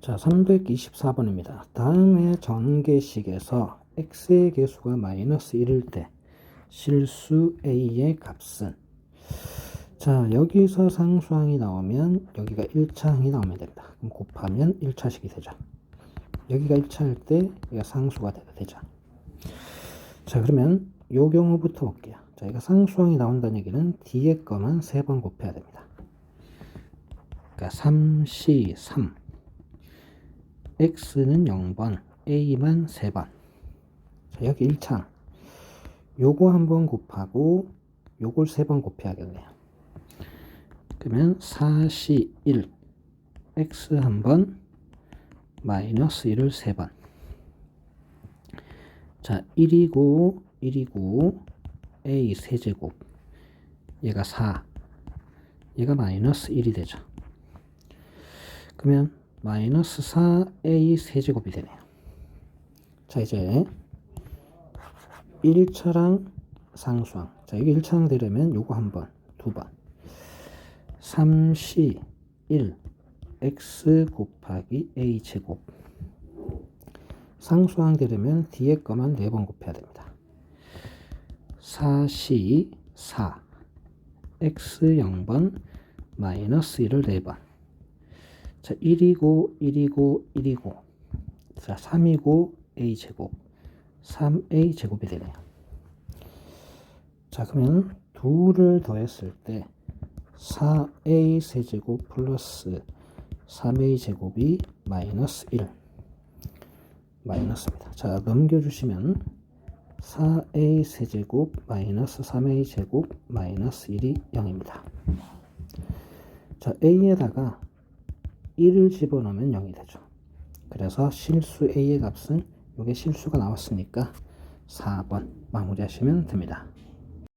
자, 324번입니다. 다음의 전개식에서 x의 개수가 마이너스 1일 때 실수 a의 값은 자, 여기서 상수항이 나오면 여기가 1차항이 나오면 됩니다. 그럼 곱하면 1차식이 되죠. 여기가 1차일 때 여기가 상수가 되죠. 자, 그러면 요 경우부터 볼게요. 자, 이거 상수항이 나온다는 얘기는 뒤에 거만 3번 곱해야 됩니다. 그러니까 3C 3 x는 0번, a만 3번. 자, 여기 1창. 요거 한 번 곱하고 요걸 3번 곱해야겠네요. 그러면 4c 1 x 한 번 마이너스 1을 3번. 자, 1이고 1이고 a 세제곱 얘가 4 얘가 마이너스 1이 되죠. 그러면 마이너스 4a 세제곱이 되네요. 자, 이제 1차랑 상수항. 자, 이게 1차항 되려면 요거 한 번, 두 번. 3c 1 x 곱하기 a 제곱. 상수항 되려면 뒤에 거만 4번 곱해야 됩니다. 4c 4 x 0번 마이너스 1을 4번. 자, 1이고 1이고 1이고 자, 3이고 a 제곱 3a 제곱이 되네요. 자, 그러면 둘을 더했을 때 4a 세제곱 플러스 3a 제곱이 마이너스 1 마이너스입니다. 자, 넘겨주시면 4a 세제곱 마이너스 3a 제곱 마이너스 1이 0입니다. 자, a에다가 1을 집어넣으면 0이 되죠. 그래서 실수 a의 값은 이게 실수가 나왔으니까 4번 마무리하시면 됩니다.